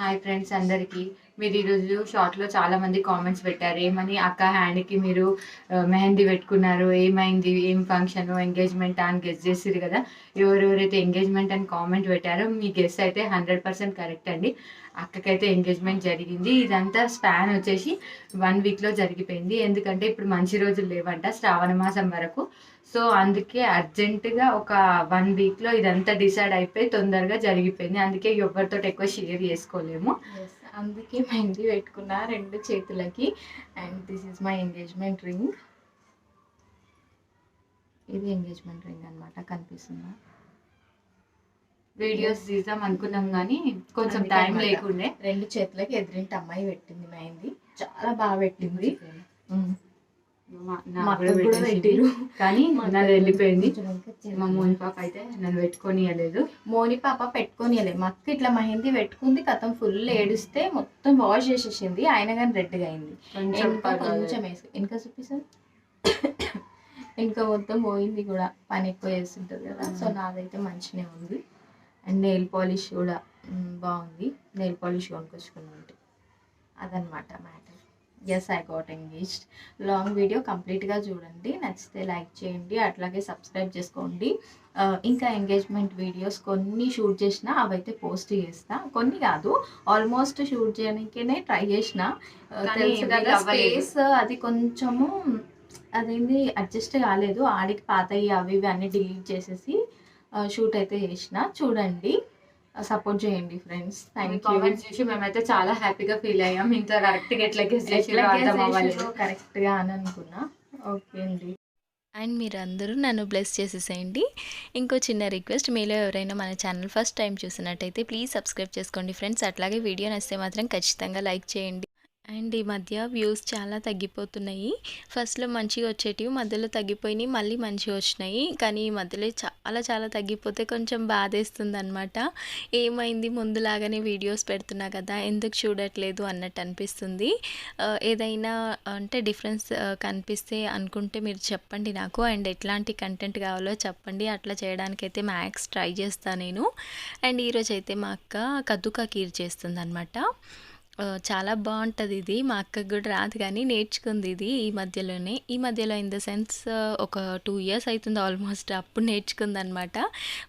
Hi friends అందరికీ. మీరు ఈరోజు షార్ట్లో చాలామంది కామెంట్స్ పెట్టారు. ఏమని అక్క హ్యాండ్కి మీరు మెహందీ పెట్టుకున్నారు ఏమైంది ఏం ఫంక్షన్ ఎంగేజ్మెంట్ అని గెస్ చేసిరు కదా. ఎవరెవరైతే ఎంగేజ్మెంట్ అని కామెంట్ పెట్టారో మీ గెస్ అయితే హండ్రెడ్ పర్సెంట్ కరెక్ట్ అండి. అక్కకైతే ఎంగేజ్మెంట్ జరిగింది. ఇదంతా స్పాన్ వచ్చేసి వన్ వీక్లో జరిగిపోయింది. ఎందుకంటే ఇప్పుడు మంచి రోజులు లేవంట. శ్రావణ మాసం వరకు సో అందుకే అర్జెంటుగా ఒక వన్ వీక్లో ఇదంతా డిసైడ్ అయిపోయి తొందరగా జరిగిపోయింది. అందుకే ఎవరితో ఎక్కువ షేర్ చేసుకోలేము. అందుకే మెహందీ పెట్టుకున్నా రెండు చేతులకి. And this is my engagement ring ఇది ఎంగేజ్మెంట్ రింగ్ అన్నమాట కనిపిస్తుందా? వీడియోస్ తీద్దాం అనుకున్నాం కానీ కొంచెం టైం. లేకుండే. రెండు చేతులకి ఎదురింటి అమ్మాయి పెట్టింది మెహందీ. చాలా బాగా పెట్టింది. పెట్టిరు. కానీ నాది వెళ్ళిపోయింది. మా మోని పాప అయితే నన్ను పెట్టుకొని ఇవ్వలేదు మోని పాప పెట్టుకోనియలే. మా అక్క ఇట్లా మెహందీ పెట్టుకుంది. కథం ఫుల్ ఏడిస్తే మొత్తం వాష్ చేసేసింది. ఆయన కానీ రెడ్గా అయింది. కొంచెం వేసు ఇంకా చూపిస్తాను ఇంకా మొత్తం పోయింది కూడా. పని ఎక్కువ చేస్తుంటుంది కదా. సో నాదైతే మంచిగా ఉంది. అండ్ నెయిల్ పాలిష్ కూడా బాగుంది. నెయిల్ పాలిష్ కొనుక్కొచ్చుకున్నట్టు అదనమాట matter yes I got engaged long video కంప్లీట్గా చూడండి. నచ్చితే లైక్ చేయండి. అట్లాగే సబ్స్క్రైబ్ చేసుకోండి. ఇంకా ఎంగేజ్మెంట్ వీడియోస్ కొన్ని షూట్ చేసిన అవైతే పోస్ట్ చేస్తా. కొన్ని కాదు ఆల్మోస్ట్ షూట్ చేయడానికే ట్రై చేసిన. తెలుసు కదా. స్పేస్ అది కొంచెము అదేంది అడ్జస్ట్ కాలేదు. ఆడికి పాతవి అవి ఇవి అన్ని డిలీట్ చేసేసి షూట్ అయితే చేసిన. చూడండి. సపోర్ట్ చేయండి ఫ్రెండ్స్ థ్యాంక్ యూ కామెంట్స్ చూసి మేమైతే చాలా హ్యాపీగా ఫీల్ అయ్యాం. ఇంత కరెక్ట్గా ఎట్లా గెస్ చేసి అర్థం అవ్వలేదు. కరెక్ట్గా అని అనుకున్నా. ఓకే అండి. అండ్ మీరందరూ నన్ను బ్లెస్ చేసేసేయండి. ఇంకో చిన్న రిక్వెస్ట్ మీలో ఎవరైనా మన ఛానల్ ఫస్ట్ టైం చూసినట్టయితే ప్లీజ్ సబ్స్క్రైబ్ చేసుకోండి ఫ్రెండ్స్ అట్లాగే వీడియో నచ్చితే మాత్రం ఖచ్చితంగా లైక్ చేయండి. అండ్ ఈ మధ్య వ్యూస్ చాలా తగ్గిపోతున్నాయి. ఫస్ట్లో మంచిగా వచ్చేటివి మధ్యలో తగ్గిపోయినాయి మళ్ళీ మంచిగా వచ్చినాయి. కానీ ఈ మధ్యలో చాలా చాలా తగ్గిపోతే కొంచెం బాధేస్తుంది అనమాట ఏమైంది? ముందులాగానే వీడియోస్ పెడుతున్నా కదా ఎందుకు చూడట్లేదు అన్నట్టు అనిపిస్తుంది. ఏదైనా అంటే డిఫరెన్స్ కనిపిస్తే అనుకుంటే మీరు చెప్పండి నాకు. అండ్ ఎట్లాంటి కంటెంట్ కావాలో చెప్పండి. అట్లా చేయడానికైతే మ్యాక్స్ ట్రై చేస్తాను నేను. అండ్ ఈరోజు అయితే మా అక్క కద్దుకా కీర్ చేస్తుంది అనమాట చాలా బాగుంటుంది ఇది. మా అక్కకు కూడా రాదు కానీ నేర్చుకుంది ఇది ఈ మధ్యలోనే. ఈ మధ్యలో ఇన్ ద సెన్స్ ఒక టూ ఇయర్స్ అవుతుంది ఆల్మోస్ట్ అప్పుడు నేర్చుకుంది అనమాట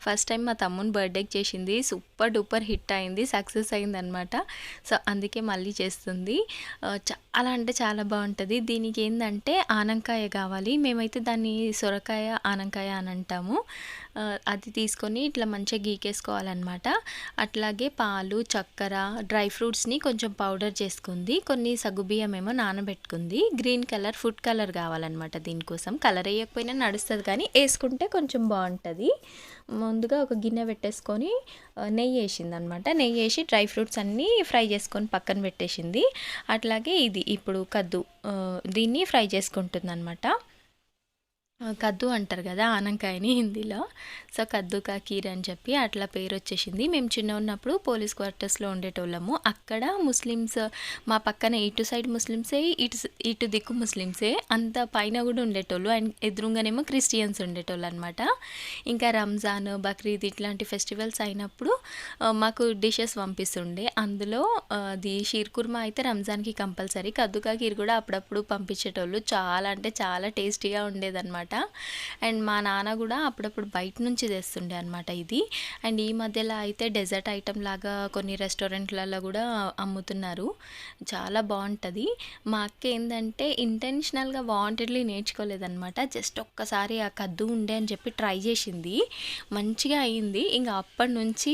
ఫస్ట్ టైం మా తమ్ముని బర్త్డేకి చేసింది. సూపర్ డూపర్ హిట్ అయింది సక్సెస్ అయింది అనమాట సో అందుకే మళ్ళీ చేస్తుంది. చాలా అంటే చాలా బాగుంటుంది. దీనికి ఏంటంటే ఆనంకాయ కావాలి. మేమైతే దాన్ని సొరకాయ ఆనంకాయ అని అంటాము. అది తీసుకొని ఇట్లా మంచిగా గీకేసుకోవాలన్నమాట. అట్లాగే పాలు చక్కెర డ్రై ఫ్రూట్స్ని కొంచెం పౌడర్ చేసుకుంది. కొన్ని సగుబియ్యమేమో ఏమో నానబెట్టుకుంది. గ్రీన్ కలర్ ఫుడ్ కలర్ కావాలన్నమాట దీనికోసం. కలర్ వేయకపోయినా నడుస్తుంది కానీ వేసుకుంటే కొంచెం బాగుంటుంది. ముందుగా ఒక గిన్నె పెట్టేసుకొని నెయ్యి వేసింది అనమాట నెయ్యి వేసి డ్రై ఫ్రూట్స్ అన్నీ ఫ్రై చేసుకొని పక్కన పెట్టేసింది. అట్లాగే ఇది ఇప్పుడు కద్దు దీన్ని ఫ్రై చేసుకుంటుంది అనమాట కద్దు అంటారు కదా ఆనంకాయని హిందీలో. సో కద్దు కా కీర్ అని చెప్పి అట్లా పేరు వచ్చేసింది. మేము చిన్న ఉన్నప్పుడు పోలీస్ క్వార్టర్స్లో ఉండేటోళ్ళము. అక్కడ ముస్లిమ్స్ మా పక్కన ఇటు సైడ్ ముస్లిమ్సే ఇటు ఇటు దిక్కు ముస్లిమ్సే అంత పైన కూడా ఉండేటోళ్ళు. అండ్ ఎదురుగానేమో క్రిస్టియన్స్ ఉండేటోళ్ళు అనమాట ఇంకా రంజాన్ బక్రీద్ ఇట్లాంటి ఫెస్టివల్స్ అయినప్పుడు మాకు డిషెస్ పంపిస్తుండే. అందులో అది షీర్ కుర్మా అయితే రంజాన్కి కంపల్సరీ. కద్దుకా కీర్ కూడా అప్పుడప్పుడు పంపించేటోళ్ళు. చాలా అంటే చాలా టేస్టీగా ఉండేదన్నమాట. అండ్ మా నాన్న కూడా అప్పుడప్పుడు బయట నుంచి తెస్తుండే అనమాట ఇది. అండ్ ఈ మధ్యలో అయితే డెజర్ట్ ఐటమ్ లాగా కొన్ని రెస్టారెంట్లలో కూడా అమ్ముతున్నారు. చాలా బాగుంటుంది. మా అక్క ఏంటంటే ఇంటెన్షనల్గా వాంటెడ్లీ నేర్చుకోలేదన్నమాట జస్ట్ ఒక్కసారి ఆ కద్దు ఉండే అని చెప్పి ట్రై చేసింది. మంచిగా అయింది. ఇంకా అప్పటి నుంచి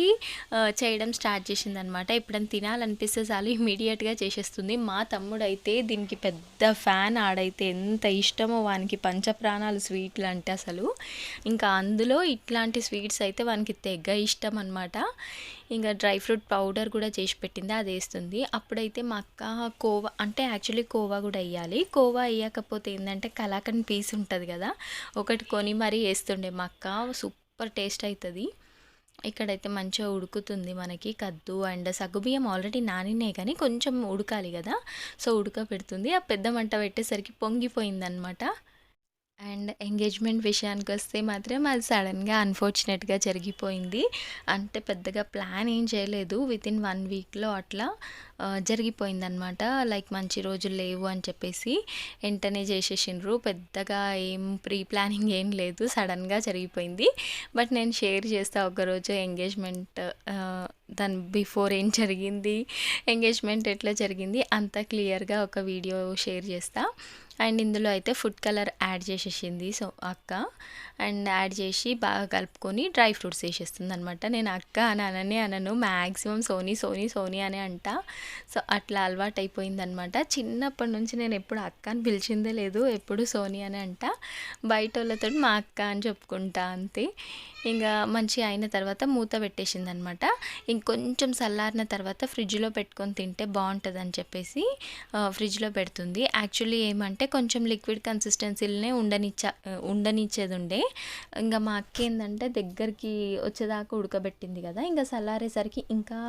చేయడం స్టార్ట్ చేసింది అనమాట ఎప్పుడైనా తినాలనిపిస్తే చాలు ఇమీడియట్గా చేసేస్తుంది. మా తమ్ముడు అయితే దీనికి పెద్ద ఫ్యాన్. ఆడైతే ఎంత ఇష్టమో వానికి పంచప్రాణాలు స్వీట్లు అంటే అసలు. ఇంకా అందులో ఇట్లాంటి స్వీట్స్ అయితే వానికి తెగ ఇష్టం అనమాట ఇంకా డ్రై ఫ్రూట్ పౌడర్ కూడా చేసి పెట్టింది అది వేస్తుంది. అప్పుడైతే మా అక్క కోవా అంటే యాక్చువల్లీ కోవా కూడా వేయాలి. కోవా వేయకపోతే ఏంటంటే కలాకండ్ పీస్ ఉంటుంది కదా ఒకటి కొని మరీ వేస్తుండే మా అక్క. సూపర్ టేస్ట్ అవుతుంది ఇక్కడైతే మంచిగా ఉడుకుతుంది మనకి కద్దు అండ్ సగ్గుబియ్యం ఆల్రెడీ నానినే కానీ కొంచెం ఉడకాలి కదా సో ఉడక పెడుతుంది ఆ పెద్ద మంట పెట్టేసరికి పొంగిపోయిందనమాట అండ్ ఎంగేజ్మెంట్ విషయానికి వస్తే మాత్రం అది సడన్గా అన్ఫార్చునేట్గా జరిగిపోయింది. అంటే పెద్దగా ప్లాన్ ఏం చేయలేదు. విత్ ఇన్ వన్ వీక్లో అట్లా జరిగిపోయిందనమాట లైక్ మంచి రోజులు లేవు అని చెప్పేసి వెంటనే చేసేసిండ్రు. పెద్దగా ఏం ప్రీ ప్లానింగ్ ఏం లేదు. సడన్గా జరిగిపోయింది. బట్ నేను షేర్ చేస్తా ఒకరోజు ఎంగేజ్మెంట్ దాని బిఫోర్ ఏం జరిగింది ఎంగేజ్మెంట్ ఎట్లా జరిగింది అంత క్లియర్గా ఒక వీడియో షేర్ చేస్తాను అండ్ ఇందులో అయితే ఫుడ్ కలర్ యాడ్ చేసేసింది. సో అక్క అండ్ యాడ్ చేసి బాగా కలుపుకొని డ్రై ఫ్రూట్స్ వేసేస్తుంది అనమాట నేను అక్క అని అననే అనను మ్యాక్సిమం సోనీ సోనీ సోనీ అని అంట. సో అట్లా అలవాటు అయిపోయింది అనమాట చిన్నప్పటి నుంచి నేను ఎప్పుడు అక్క అని పిలిచిందే లేదు ఎప్పుడు సోనీ అని అంట. బయట వాళ్ళతో మా అక్క అని చెప్పుకుంటా అంతే. ఇంకా మంచి అయిన తర్వాత మూత పెట్టేసింది అనమాట ఇంకొంచెం చల్లారిన తర్వాత ఫ్రిడ్జ్లో పెట్టుకొని తింటే బాగుంటుంది అని చెప్పేసి ఫ్రిడ్జ్లో పెడుతుంది. యాక్చువల్లీ ఏమంటే కొంచెం లిక్విడ్ కన్సిస్టెన్సీలనే ఉండనిచ్చా ఉండనిచ్చేది ఉండే ఇంకా మా అక్క ఏంటంటే దగ్గరికి వచ్చేదాకా ఉడకబెట్టింది కదా ఇంకా చల్లారేసరికి ఇంకా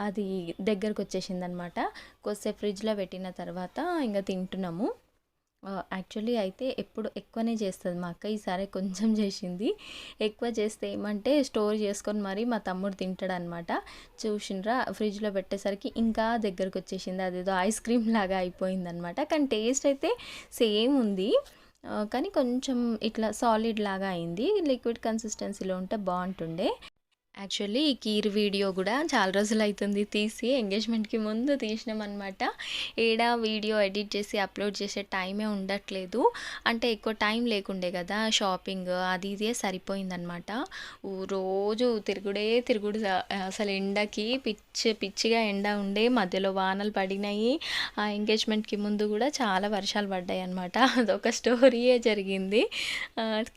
అది దగ్గరకు వచ్చేసింది అనమాట కొద్దిసేపు ఫ్రిడ్జ్లో పెట్టిన తర్వాత ఇంకా తింటున్నాము. యాక్చువల్లీ అయితే ఎప్పుడు ఎక్కువనే చేస్తుంది మా అక్క. ఈసారి కొంచెం చేసింది. ఎక్కువ చేస్తే ఏమంటే స్టోర్ చేసుకొని మరి మా తమ్ముడు తింటాడు అనమాట ఫ్రిడ్జ్లో పెట్టేసరికి ఇంకా దగ్గరకు వచ్చేసింది. అదేదో ఐస్ క్రీమ్ లాగా అయిపోయింది అనమాట కానీ టేస్ట్ అయితే సేమ్ ఉంది. కానీ కొంచెం ఇట్లా సాలిడ్ లాగా అయింది. లిక్విడ్ కన్సిస్టెన్సీలో ఉంటే బాగుంటుండే. యాక్చువల్లీ ఈ కీర్ వీడియో కూడా చాలా రోజులు అవుతుంది తీసి ఎంగేజ్మెంట్కి ముందు తీసినాం అనమాట ఏడా వీడియో ఎడిట్ చేసి అప్లోడ్ చేసే టైమే ఉండట్లేదు. అంటే ఎక్కువ టైం లేకుండే కదా షాపింగ్ అది ఇదే సరిపోయిందనమాట రోజు తిరుగుడే తిరుగుడు అసలు ఎండకి పిచ్చి పిచ్చిగా ఎండ ఉండే మధ్యలో వానలు పడినాయి. ఆ ఎంగేజ్మెంట్కి ముందు కూడా చాలా వర్షాలు పడ్డాయి అనమాట అదొక స్టోరీయే జరిగింది.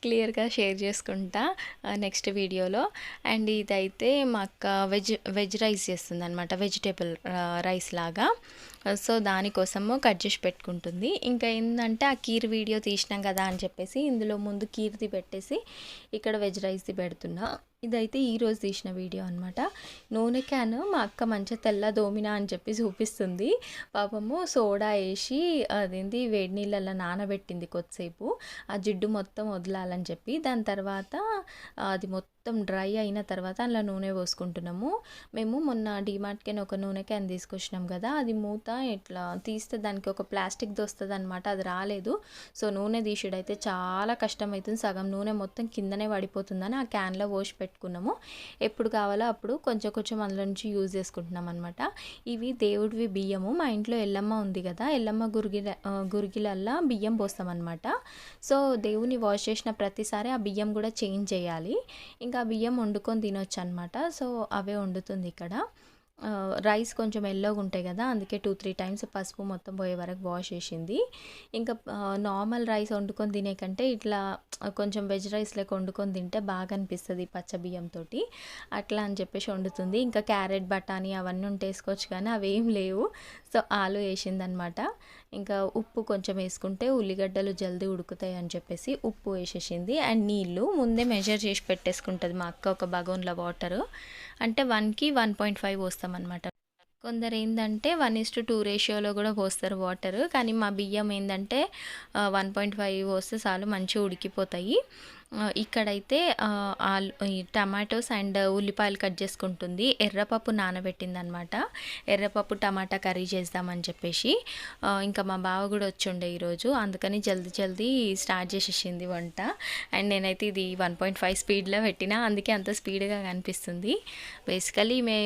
క్లియర్గా షేర్ చేసుకుంటా నెక్స్ట్ వీడియోలో. అండ్ ఇదైతే మా అక్క వెజ్ వెజ్ రైస్ చేస్తుంది అనమాట వెజిటేబుల్ రైస్ లాగా. సో దానికోసము కట్ చేసి పెట్టుకుంటుంది. ఇంకా ఏంటంటే ఆ కీర్ వీడియో తీసినాం కదా అని చెప్పేసి ఇందులో ముందు కీర్ది పెట్టేసి ఇక్కడ వెజ్ రైస్ది పెడుతున్నా. ఇదైతే ఈరోజు తీసిన వీడియో అనమాట నూనె క్యాన్ మా అక్క మంచి తెల్ల దోమిన అని చెప్పి చూపిస్తుంది. పాపము సోడా వేసి అదేంటి వేడి నీళ్ళల్లో నానబెట్టింది కొద్దిసేపు. ఆ జిడ్డు మొత్తం వదలాలని చెప్పి దాని తర్వాత అది మొత్తం డ్రై అయిన తర్వాత అందులో నూనె పోసుకుంటున్నాము. మేము మొన్న డిమార్ట్కి ఒక నూనె క్యాన్ తీసుకొచ్చినాం కదా అది మూత ఇట్లా తీస్తే దానికి ఒక ప్లాస్టిక్ దొస్తుంది అనమాట అది రాలేదు. సో నూనె తీసుడైతే చాలా కష్టమవుతుంది సగం నూనె మొత్తం కిందనే పడిపోతుందని ఆ క్యాన్లో పోసి పెట్టుకున్నాము. ఎప్పుడు కావాలో అప్పుడు కొంచెం కొంచెం అందులో నుంచి యూజ్ చేసుకుంటున్నాం అనమాట ఇవి దేవుడివి బియ్యము. మా ఇంట్లో ఎల్లమ్మ ఉంది కదా ఎల్లమ్మ గురిగిల గురిగిలల్లా బియ్యం పోస్తామన్నమాట సో దేవుని వాష్ చేసిన ప్రతిసారి ఆ బియ్యం కూడా చేంజ్ చేయాలి. ఇంకా బియ్యం వండుకొని తినొచ్చు అనమాట సో అవే వండుతుంది ఇక్కడ. రైస్ కొంచెం ఎల్లోగా ఉంటాయి కదా అందుకే టూ త్రీ టైమ్స్ పసుపు మొత్తం పోయే వరకు వాష్ చేసింది. ఇంకా నార్మల్ రైస్ వండుకొని తినే కంటే ఇట్లా కొంచెం వెజ్ రైస్ లెక్క వండుకొని తింటే బాగా అనిపిస్తుంది పచ్చ బియ్యంతో అట్లా అని చెప్పేసి వండుతుంది. ఇంకా క్యారెట్ బఠానీ అవన్నీ ఉంటే వేసుకోవచ్చు కానీ అవి ఏం లేవు. సో ఆలు వేసిందనమాట. ఇంకా ఉప్పు కొంచెం వేసుకుంటే ఉల్లిగడ్డలు జల్దీ ఉడుకుతాయి అని చెప్పేసి ఉప్పు వేసేసింది. అండ్ నీళ్ళు ముందే మెజర్ చేసి పెట్టేసుకుంటుంది మా అక్క ఒక బగోన్లో వాటరు. అంటే వన్కి వన్ పాయింట్ ఫైవ్ పోస్తామన్నమాట. కొందరు ఏంటంటే వన్ ఇస్ టు టూ రేషియోలో కూడా పోస్తారు వాటర్. కానీ మా బియ్యం ఏంటంటే వన్ పాయింట్ ఫైవ్ పోస్తే చాలు మంచిగా ఉడికిపోతాయి. ఇక్కడైతే ఆలు ఈ టమాటోస్ అండ్ ఉల్లిపాయలు కట్ చేసుకుంటుంది. ఎర్రపప్పు నానబెట్టింది అనమాట ఎర్రపప్పు టమాటా కర్రీ చేద్దామని చెప్పేసి ఇంకా మా బావ కూడా వచ్చిండే ఈరోజు. అందుకని జల్దీ జల్దీ స్టార్ట్ చేసేసింది వంట. అండ్ నేనైతే ఇది వన్ పాయింట్ ఫైవ్ స్పీడ్లో పెట్టినా అందుకే అంత స్పీడ్గా కనిపిస్తుంది. బేసికలీ మే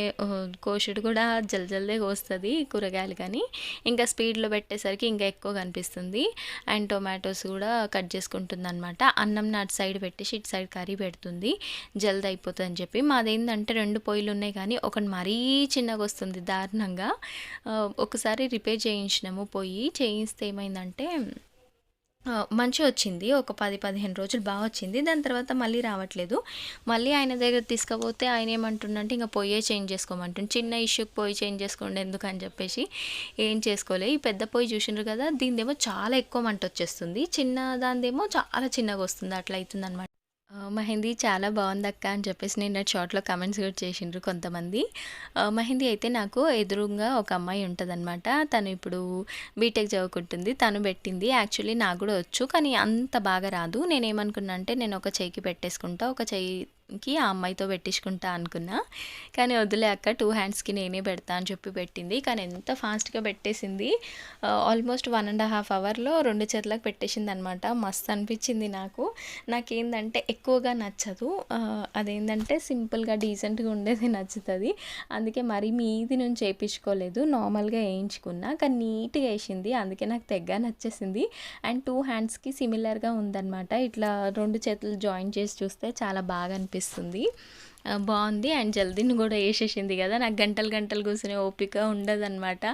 కోసుడు కూడా జల్ జల్దే కోస్తుంది కూరగాయలు కానీ. ఇంకా స్పీడ్లో పెట్టేసరికి ఇంకా ఎక్కువ కనిపిస్తుంది. అండ్ టొమాటోస్ కూడా కట్ చేసుకుంటుంది అనమాట అన్నం నాటి సైడ్ పెట్టేసి ఇటు సైడ్ కర్రీ పెడుతుంది. జల్ది అయిపోతుంది అని చెప్పి. మాదేంటంటే రెండు పొయ్యిలు ఉన్నాయి కానీ ఒకటి మరీ చిన్నగా వస్తుంది దారుణంగా. ఒకసారి రిపేర్ చేయించినాము పొయ్యి. చేయిస్తే ఏమైందంటే మంచి మంచిగా వచ్చింది. ఒక పది పదిహేను రోజులు బాగా వచ్చింది. దాని తర్వాత మళ్ళీ రావట్లేదు. మళ్ళీ ఆయన దగ్గర తీసుకపోతే ఆయన ఏమంటుండంటే ఇంకా పొయ్యే చేంజ్ చేసుకోమంటుంది చిన్న ఇష్యూకి పొయ్యి చేంజ్ చేసుకోండి ఎందుకు అని చెప్పేసి ఏం చేసుకోలే. ఈ పెద్ద పొయ్యి చూసిండ్రు కదా దీనిదేమో చాలా ఎక్కువ మంట వచ్చేస్తుంది. చిన్న దానిదేమో చాలా చిన్నగా వస్తుంది. అట్లా అవుతుంది అనమాట మెహందీ చాలా బాగుంది అక్క అని చెప్పేసి నేను షార్ట్లో కమెంట్స్ కూడా చేసిండ్రు కొంతమంది. మెహందీ అయితే నాకు ఎదురుగా ఒక అమ్మాయి ఉంటుందన్నమాట. తను ఇప్పుడు బీటెక్ చదువుకుంటుంది. తను పెట్టింది. యాక్చువల్లీ నాకు కూడా వచ్చు కానీ అంత బాగా రాదు. నేనేమనుకున్నా అంటే నేను ఒక చెయ్యికి పెట్టేసుకుంటా ఒక కి ఆ అమ్మాయితో పెట్టించుకుంటా అనుకున్నా. కానీ వదిలే అక్క టూ హ్యాండ్స్కి నేనే పెడతా అని చెప్పి పెట్టింది. కానీ ఎంత ఫాస్ట్గా పెట్టేసింది. ఆల్మోస్ట్ వన్ అండ్ హాఫ్ అవర్లో రెండు చేతులకు పెట్టేసింది అనమాట మస్తు అనిపించింది నాకు. నాకేందంటే ఎక్కువగా నచ్చదు. అదేంటంటే సింపుల్గా డీసెంట్గా ఉండేది నచ్చుతుంది. అందుకే మరి మీది నుంచి చేయించుకోలేదు నార్మల్గా వేయించుకున్నా. కానీ నీట్గా వేసింది. అందుకే నాకు తెగ్గ నచ్చేసింది. అండ్ టూ హ్యాండ్స్కి సిమిలర్గా ఉందన్నమాట. ఇట్లా రెండు చేతులు జాయిన్ చేసి చూస్తే చాలా బాగా అనిపిస్తుంది అనిపిస్తుంది బాగుంది. అండ్ జల్దీని కూడా వేసేసింది కదా. నాకు గంటలు గంటలు కూర్చునే ఓపిక ఉండదన్నమాట.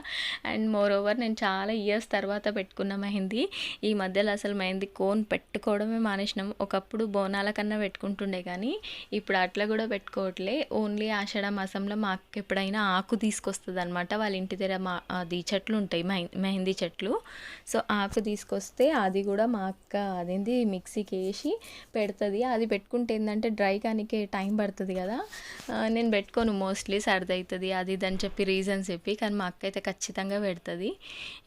అండ్ మోర్ ఓవర్ నేను చాలా ఇయర్స్ తర్వాత పెట్టుకున్న మెహందీ. ఈ మధ్యలో అసలు మెహందీ కోన్ పెట్టుకోవడమే మానేసినాం. ఒకప్పుడు బోనాల కన్నా పెట్టుకుంటుండే కానీ ఇప్పుడు అట్లా కూడా పెట్టుకోవట్లే. ఓన్లీ ఆషాఢ మాసంలో మా అక్క ఎప్పుడైనా ఆకు తీసుకొస్తుంది అనమాట వాళ్ళ ఇంటి దగ్గర మా అది చెట్లు ఉంటాయి మెహ- మెహందీ చెట్లు. సో ఆకు తీసుకొస్తే అది కూడా మా అక్క అదేంది మిక్సీకి వేసి పెడుతుంది. అది పెట్టుకుంటే ఏంటంటే డ్రై కానికే టైం పడుతుంది కదా. కదా? నేను పెట్టుకోను మోస్ట్లీ సర్ది అవుతుంది అది ఇది అని చెప్పి రీజన్స్ చెప్పి కానీ మా అక్క అయితే ఖచ్చితంగా పెడుతుంది.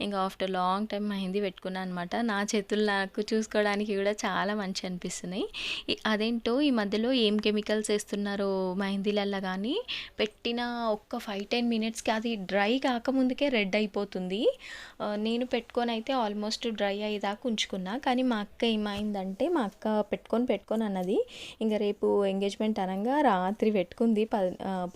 ఇంకా ఆఫ్టర్ లాంగ్ టైం మెహందీ పెట్టుకున్నాను అనమాట నా చేతులు నాకు చూసుకోవడానికి కూడా చాలా మంచి అనిపిస్తున్నాయి. అదేంటో ఈ మధ్యలో ఏం కెమికల్స్ వేస్తున్నారో మెహందీలల్లో కానీ పెట్టిన ఒక్క ఫైవ్ టెన్ మినిట్స్కి అది డ్రై కాకముందుకే రెడ్ అయిపోతుంది. నేను పెట్టుకొని అయితే ఆల్మోస్ట్ డ్రై అయ్యేదాకా ఉంచుకున్నా. కానీ మా అక్క ఏమైందంటే మా అక్క పెట్టుకొని పెట్టుకొని అన్నది ఇంకా రేపు ఎంగేజ్మెంట్ అనగా రాత్రి పెట్టుకుంది ప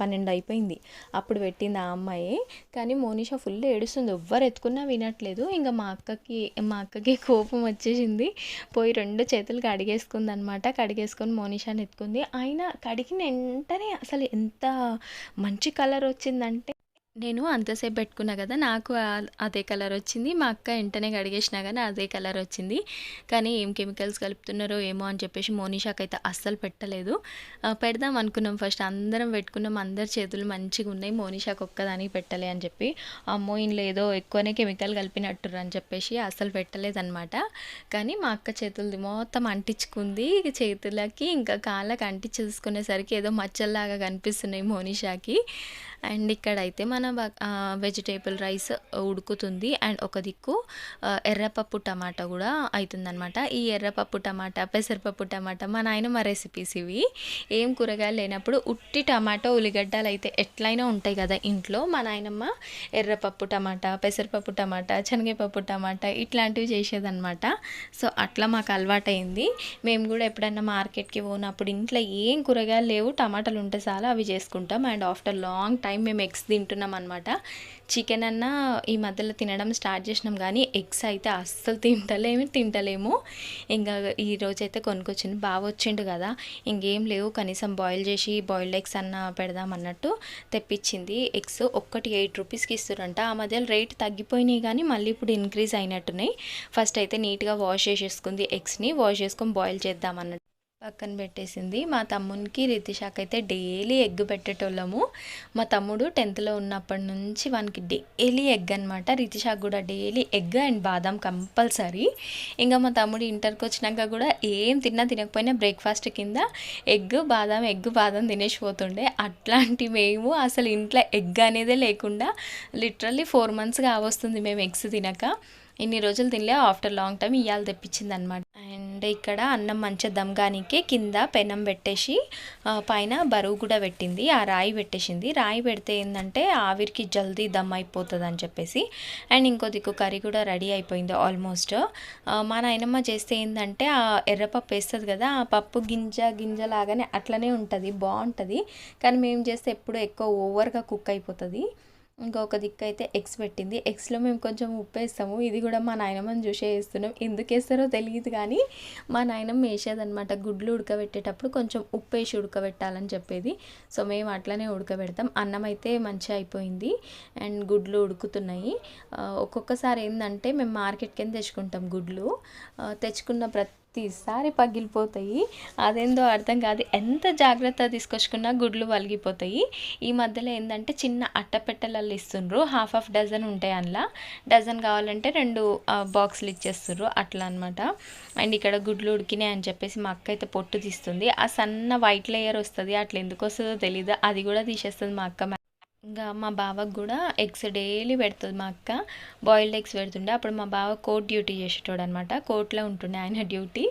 పన్నెండు అయిపోయింది అప్పుడు పెట్టింది ఆ అమ్మాయి. కానీ మోనిషా ఫుల్ ఏడుస్తుంది. ఎవ్వరు ఎత్తుకున్నా వినట్లేదు. ఇంకా మా అక్కకి మా అక్కకి కోపం వచ్చేసింది. పోయి రెండు చేతులు కడిగేసుకుంది అనమాట కడిగేసుకొని మోనిషాని ఎత్తుకుంది. ఆయన కడిగిన వెంటనే అసలు ఎంత మంచి కలర్ వచ్చిందంటే నేను అంతసేపు పెట్టుకున్నా కదా నాకు అదే కలర్ వచ్చింది. మా అక్క వెంటనే కడిగేసినా కానీ అదే కలర్ వచ్చింది. కానీ ఏం కెమికల్స్ కలుపుతున్నారో ఏమో అని చెప్పేసి మోనిషాకి అయితే అస్సలు పెట్టలేదు. పెడదాం అనుకున్నాం ఫస్ట్. అందరం పెట్టుకున్నాం. అందరి చేతులు మంచిగా ఉన్నాయి. మోనిషాకి ఒక్కదానికి పెట్టలే అని చెప్పి. అమ్మో ఇంట్లో ఏదో ఎక్కువనే కెమికల్ కలిపినట్టురు అని చెప్పేసి అస్సలు పెట్టలేదన్నమాట. కానీ మా అక్క చేతులది మొత్తం అంటించుకుంది. చేతులకి ఇంకా కాళ్ళకి అంటించేసుకునేసరికి ఏదో మచ్చల్లాగా కనిపిస్తున్నాయి మోనిషాకి. అండ్ ఇక్కడైతే మన వెజిటేబుల్ రైస్ ఉడుకుతుంది. అండ్ ఒక దిక్కు ఎర్రపప్పు టమాటా కూడా అవుతుందనమాట ఈ ఎర్రపప్పు టమాటా పెసరపప్పు టమాటా మా నాయనమ్మ రెసిపీస్ ఇవి. ఏం కూరగాయలు లేనప్పుడు ఉట్టి టమాటో ఉల్లిగడ్డలు అయితే ఎట్లయినా ఉంటాయి కదా ఇంట్లో. మా నాయనమ్మ ఎర్రపప్పు టమాటా పెసరపప్పు టమాటా శనగపప్పు టమాటా ఇట్లాంటివి చేసేదనమాట సో అట్లా మాకు అలవాటైంది మేము కూడా ఎప్పుడైనా మార్కెట్కి పోయినప్పుడు ఇంట్లో ఏం కూరగాయలు లేవు టమాటాలు ఉంటే చాలా అవి చేసుకుంటాం. And after long time time మేము ఎగ్స్ తింటున్నాం అనమాట చికెన్ అన్న ఈ మధ్యలో తినడం స్టార్ట్ చేసినాం కానీ ఎగ్స్ అయితే అస్సలు తింటలేము తింటలేము. ఇంకా ఈరోజు అయితే కొనుక్కొచ్చింది బాగా వచ్చిండు కదా. ఇంకేం లేవు కనీసం బాయిల్ చేసి బాయిల్డ్ ఎగ్స్ అన్న పెడదాం అన్నట్టు తెప్పించింది. ఎగ్స్ ఒక్కటి ఎయిట్ రూపీస్కి ఇస్తారంట ఆ మధ్యలో రేట్ తగ్గిపోయినాయి కానీ మళ్ళీ ఇప్పుడు ఇంక్రీజ్ అయినట్టున్నాయి. ఫస్ట్ అయితే నీట్గా వాష్ చేసేసుకుంది ఎగ్స్ని వాష్ చేసుకొని బాయిల్ చేద్దాం అన్నట్టు. పక్కన పెట్టేసింది. మా తమ్మునికి రితిషాక్ అయితే డైలీ ఎగ్ పెట్టేటోళ్ళము. మా తమ్ముడు టెన్త్లో ఉన్నప్పటి నుంచి వానికి డైలీ ఎగ్ అనమాట రితిషాక్ కూడా డైలీ ఎగ్ అండ్ బాదం కంపల్సరీ. ఇంకా మా తమ్ముడు ఇంటర్కి వచ్చినాక కూడా ఏం తిన్నా తినకపోయినా బ్రేక్ఫాస్ట్ కింద ఎగ్ బాదం ఎగ్ బాదం తినేసి పోతుండే. అట్లాంటి మేము అసలు ఇంట్లో ఎగ్ అనేదే లేకుండా లిటరల్లీ ఫోర్ మంత్స్ కావస్తుంది మేము ఎగ్స్ తినక. ఇన్ని రోజులు తినలే ఆఫ్టర్ లాంగ్ టైం ఇవాళ తెప్పించింది అనమాట అంటే ఇక్కడ అన్నం మంచిగా దమ్గానికే కింద పెనం పెట్టేసి పైన బరువు కూడా పెట్టింది ఆ రాయి పెట్టేసింది. రాయి పెడితే ఏంటంటే ఆవిరికి జల్దీ దమ్ అయిపోతుంది అని చెప్పేసి అండ్ ఇంకో దిక్కు కర్రీ కూడా రెడీ అయిపోయింది ఆల్మోస్ట్. మా నాయనమ్మ చేస్తే ఏంటంటే ఆ ఎర్రపప్పు వేస్తుంది కదా ఆ పప్పు గింజ గింజ లాగానే అట్లనే ఉంటుంది బాగుంటుంది. కానీ మేము చేస్తే ఎప్పుడు ఎక్కువ ఓవర్గా కుక్ అయిపోతుంది. ఇంకొక దిక్కు అయితే ఎగ్స్ పెట్టింది ఎగ్స్లో మేము కొంచెం ఉప్పు వేస్తాము ఇది కూడా మా నాయనమ్మని చూసే వేస్తున్నాం ఎందుకు వేస్తారో తెలియదు కానీ మా నాయనమ్మ వేసేదనమాట గుడ్లు ఉడకబెట్టేటప్పుడు కొంచెం ఉప్పు వేసి ఉడకబెట్టాలని చెప్పేది. సో మేము అట్లనే ఉడకబెడతాం. అన్నం అయితే మంచిగా అయిపోయింది. అండ్ గుడ్లు ఉడుకుతున్నాయి. ఒక్కొక్కసారి ఏంటంటే మేము మార్కెట్కి తెచ్చుకుంటాం గుడ్లు. తెచ్చుకున్న ప్రతి ప్రతిసారి పగిలిపోతాయి. అదేందో అర్థం కాదు. ఎంత జాగ్రత్త తీసుకొచ్చుకున్నా గుడ్లు వలిగిపోతాయి ఈ మధ్యలో ఏంటంటే చిన్న అట్టపెట్టెలలో ఇస్తుండ్రు. హాఫ్ ఆఫ్ డజన్ ఉంటాయి అందులో. డజన్ కావాలంటే రెండు బాక్సులు ఇచ్చేస్తుర్రు అట్లా అనమాట అండ్ ఇక్కడ గుడ్లు ఉడికినాయి అని చెప్పేసి మా అక్క అయితే పొట్టు తీస్తుంది. ఆ సన్న వైట్ లేయర్ వస్తుంది. అట్లా ఎందుకు వస్తుందో తెలీదు. అది కూడా తీసేస్తుంది మా అక్క ఇంకా మా బావకు కూడా ఎగ్స్ డైలీ పెడుతుంది మా అక్క. బాయిల్డ్ ఎగ్స్ పెడుతుండే. అప్పుడు మా బావ కోర్ట్ డ్యూటీ చేసేటోడు అనమాట కోర్ట్లో ఉంటుండే ఆయన డ్యూటీ.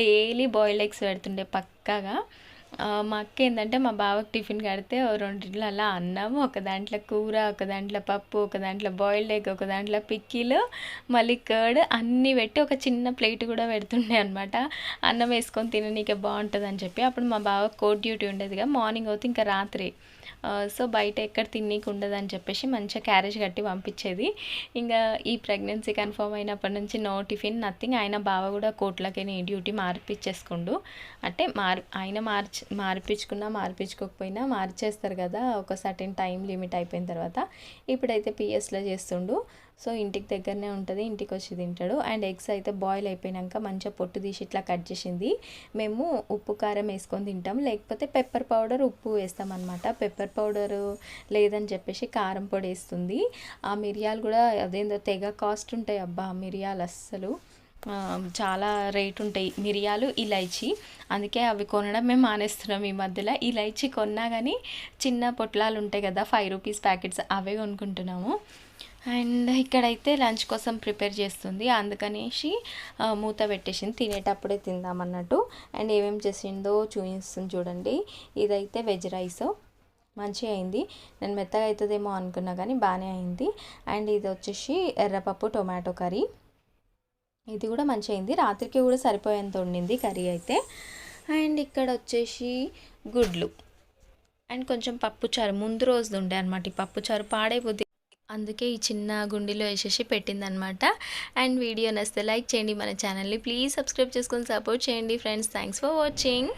డైలీ బాయిల్డ్ ఎగ్స్ పెడుతుండే పక్కాగా. మా అక్క ఏంటంటే మా బావకి టిఫిన్ కడితే రెండింటిలో అలా అన్నం ఒక దాంట్లో కూర ఒక దాంట్లో పప్పు ఒక దాంట్లో బాయిల్డ్ ఎగ్ ఒక దాంట్లో పిక్కీలు మళ్ళీ కర్డ్ అన్నీ పెట్టి ఒక చిన్న ప్లేట్ కూడా పెడుతుండే అనమాట అన్నం వేసుకొని తిననీకే బాగుంటుంది అని చెప్పి. అప్పుడు మా బావ కోర్ట్ డ్యూటీ ఉండేదిగా మార్నింగ్ అవుతే ఇంకా రాత్రి. సో బయట ఎక్కడ తిన్నీకి ఉండదు అని చెప్పేసి మంచిగా క్యారేజ్ కట్టి పంపించేది. ఇంకా ఈ ప్రెగ్నెన్సీ కన్ఫర్మ్ అయినప్పటి నుంచి నో టిఫిన్ నథింగ్. ఆయన బావ కూడా కోట్లకి డ్యూటీ మార్పిచ్చేసుకుండు. అంటే మార్ ఆయన మార్చి మార్పించుకున్నా మార్పించుకోకపోయినా మార్చేస్తారు కదా ఒక సర్టెన్ టైం లిమిట్ అయిపోయిన తర్వాత. ఇప్పుడైతే పిఎస్లో చేస్తుండు. సో ఇంటికి దగ్గరనే ఉంటుంది ఇంటికి వచ్చి తింటాడు. అండ్ ఎగ్స్ అయితే బాయిల్ అయిపోయినాక మంచిగా పొట్టు తీసి ఇట్లా కట్ చేసింది. మేము ఉప్పు కారం వేసుకొని తింటాం. లేకపోతే పెప్పర్ పౌడర్ ఉప్పు వేస్తాం అనమాట పెప్పర్ పౌడర్ లేదని చెప్పేసి కారం పొడి వేస్తుంది. ఆ మిరియాలు కూడా అదేందో తెగ కాస్ట్ ఉంటాయి అబ్బా ఆ మిరియాలు అస్సలు. చాలా రేట్ ఉంటాయి మిరియాలు ఇలైచి. అందుకే అవి కొనడం మేము మానేస్తున్నాం ఈ మధ్యలో. ఇలైచి కొన్నా కానీ చిన్న పొట్లాలు ఉంటాయి కదా ఫైవ్ రూపీస్ ప్యాకెట్స్ అవే కొనుక్కుంటున్నాము. అండ్ ఇక్కడైతే లంచ్ కోసం ప్రిపేర్ చేస్తుంది. అందుకనేసి మూత పెట్టేసింది. తినేటప్పుడే తిందామన్నట్టు అండ్ ఏమేమి చేసిందో చూపిస్తుంది చూడండి. ఇదైతే వెజ్ రైస్. మంచిగా అయింది. నేను మెత్తగా అవుతుందేమో అనుకున్నా కానీ బాగానే అయింది. అండ్ ఇది వచ్చేసి ఎర్రపప్పు టొమాటో కర్రీ. ఇది కూడా మంచిగా అయింది రాత్రికి కూడా సరిపోయేంత ఉండింది కర్రీ అయితే. అండ్ ఇక్కడ వచ్చేసి గుడ్లు. అండ్ కొంచెం పప్పుచారు ముందు రోజు ఉండే అనమాట ఈ పప్పుచారు పాడైపోద్ది అందుకే ఈ చిన్న గుండెలో వేసేసి పెట్టిందనమాట అండ్ వీడియో నచ్చితే లైక్ చేయండి. మన ఛానల్ని ప్లీజ్ సబ్స్క్రైబ్ చేసుకొని సపోర్ట్ చేయండి ఫ్రెండ్స్. Thanks for watching.